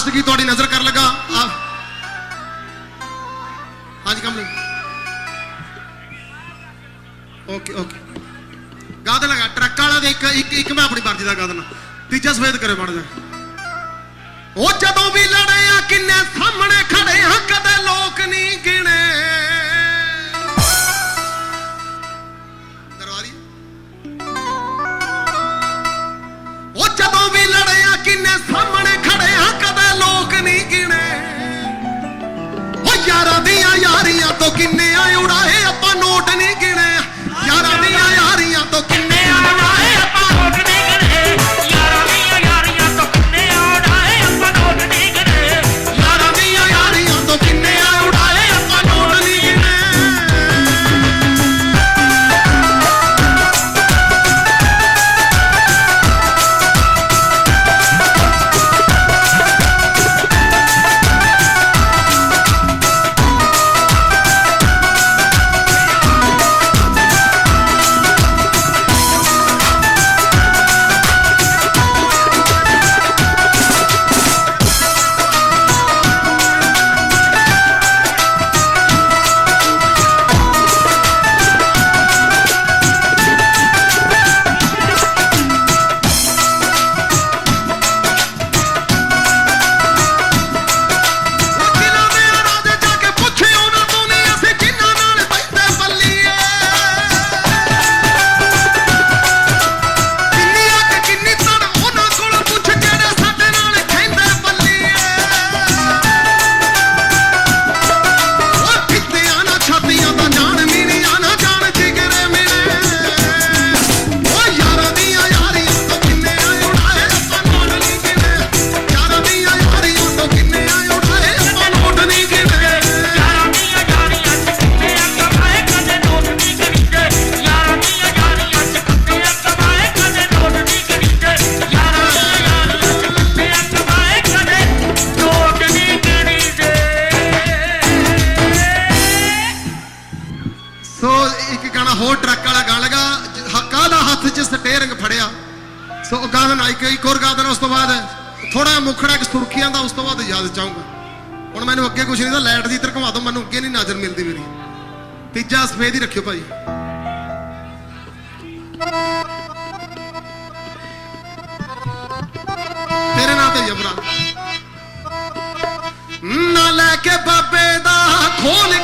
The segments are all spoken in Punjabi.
ਅੱਛਾ ਤੁਹਾਡੀ ਨਜ਼ਰ ਕਰ ਲਗਾ? ਹਾਂਜੀ ਕਮਲ ਓਕੇ ਓਕੇ ਗਾ ਦੇ ਲਗਾ, ਟਰੱਕ ਵਾਲਾ ਦੇ ਇੱਕ ਇੱਕ ਇੱਕ ਮੈਂ ਆਪਣੀ ਮਰਜ਼ੀ ਦਾ ਗਾ ਦੇਣਾ ਤੀਜਾ ਸਵੇਦ ਕਰੇ ਮੜ ਜਾ ਉਹ ਜਦੋਂ ਵੀ ਲੜੇ ਆ ਕਿੰਨੇ ਸਾਹਮਣੇ ਖੜੇ ਆ, ਕਦੇ ਲੋਕ ਨਹੀਂ ਗਿਣੇ। ਸੋ ਇੱਕ ਗਾਣਾ ਹੋਰ ਟਰੱਕ ਵਾਲਾ ਗਾ ਲਗਾ ਹੱਕਾ ਦਾ ਹੱਥ 'ਚ ਸਟੀਅਰਿੰਗ ਫੜਿਆ? ਸੋ ਉਹ ਗਾ ਦੇਣਾ ਇੱਕ ਹੋਰ ਗਾ ਦੇਣਾ ਉਸ ਤੋਂ ਬਾਅਦ ਥੋੜਾ ਮੁਖੜਾ ਕਿ ਸੁਰਖੀਆਂ ਦਾ ਉਸ ਤੋਂ ਬਾਅਦ ਯਾਦ ਚਾਹੂੰਗਾ ਹੁਣ ਮੈਨੂੰ ਅੱਗੇ ਕੁਛ ਨਹੀਂ, ਤਾਂ ਲਾਈਟ ਦੀ ਇੱਧਰ ਘੁਮਾ ਦੋ ਮੈਨੂੰ ਅੱਗੇ ਨਹੀਂ ਨਜ਼ਰ ਮਿਲਦੀ ਮੇਰੀ। ਤੀਜਾ ਸਫੇਦ ਹੀ ਰੱਖਿਓ ਭਾਈ। ਤੇਰੇ ਨਾਂ ਤੇ ਜਬਰਾ ਨਾ ਲੈ ਕੇ ਬਾਬੇ ਦਾ ਖੋਲ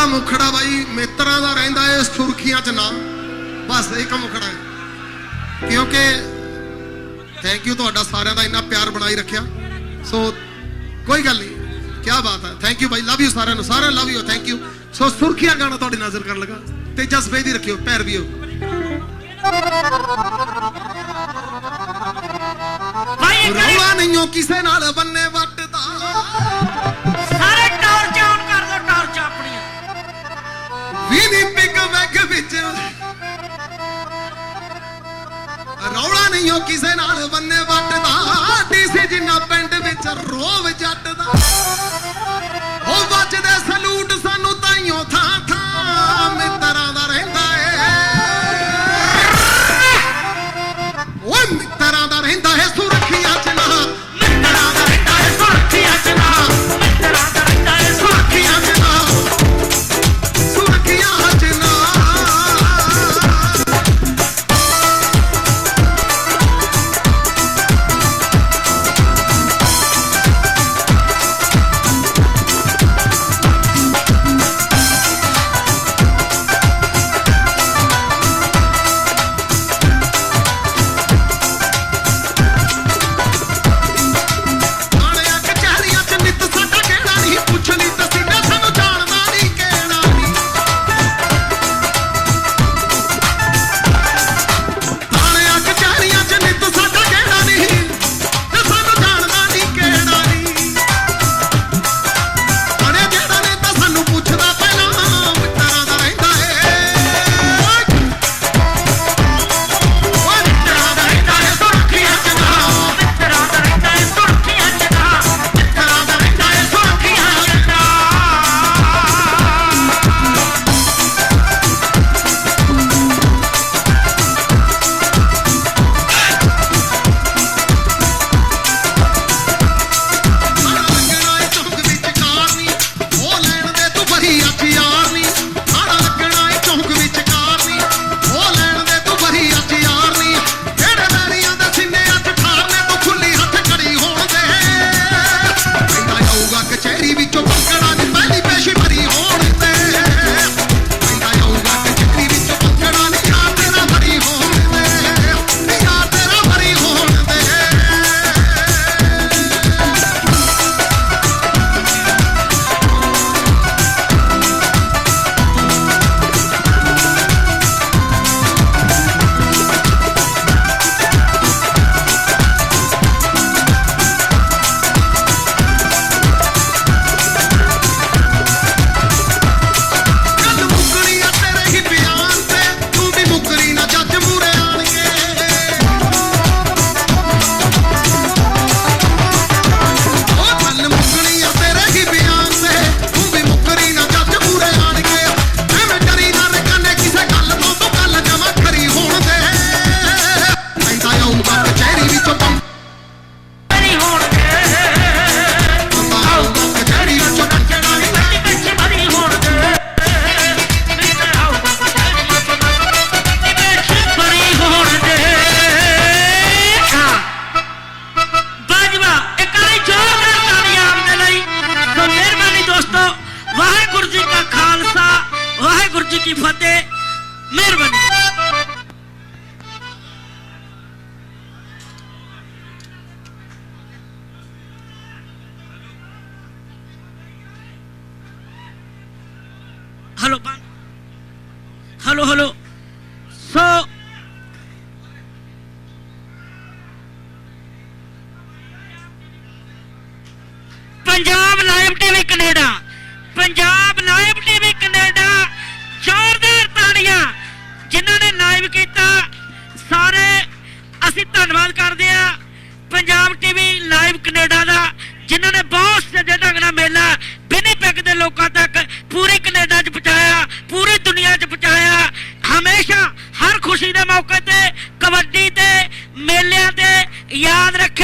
ਦਾ ਮੁਖੜਾ ਬਾਈ ਮਿੱਤਰਾਂ ਦਾ ਰਹਿੰਦਾ ਏ ਸੁਰਖੀਆਂ 'ਚ ਨਾ। ਬਸ ਇੱਕ ਮੁਖੜਾ ਕਿਉਂਕਿ ਥੈਂਕ ਯੂ ਤੁਹਾਡਾ ਸਾਰਿਆਂ ਦਾ ਇੰਨਾ ਪਿਆਰ ਬਣਾਈ ਰੱਖਿਆ। ਸੋ ਕੋਈ ਗੱਲ ਨਹੀਂ ਕੀ ਬਾਤ ਹੈ। Thank you bye love you ਸਾਰਿਆਂ ਨੂੰ ਸਾਰਿਆਂ love you thank you so ਸੁਰਖੀਆਂ ਗਾਣਾ ਤੁਹਾਡੀ ਨਜ਼ਰ ਕਰਨ ਲੱਗਾ। ਤੇ ਜਜ਼ਬੇ ਦੀ ਰੱਖਿਓ ਪੈਰ ਵੀਓ ਰੋਵਾ ਨਹੀਂ ਕਿਸੇ ਨਾਲ ਬੰਨੇ ਵੱਟਦਾ। ਨਹੀਂ ਕਿਸੇ ਨਾਲ ਬੰਨੇ ਵੱਟਦਾ? ਡੀਸੀ ਜਿੰਨਾ ਪਿੰਡ ਵਿੱਚ ਰੋਵ ਜੱਟ जी की फतेह मेहरबानी। Hello hello hello. So Punjab live TV Canada Punjab યાદ રાખ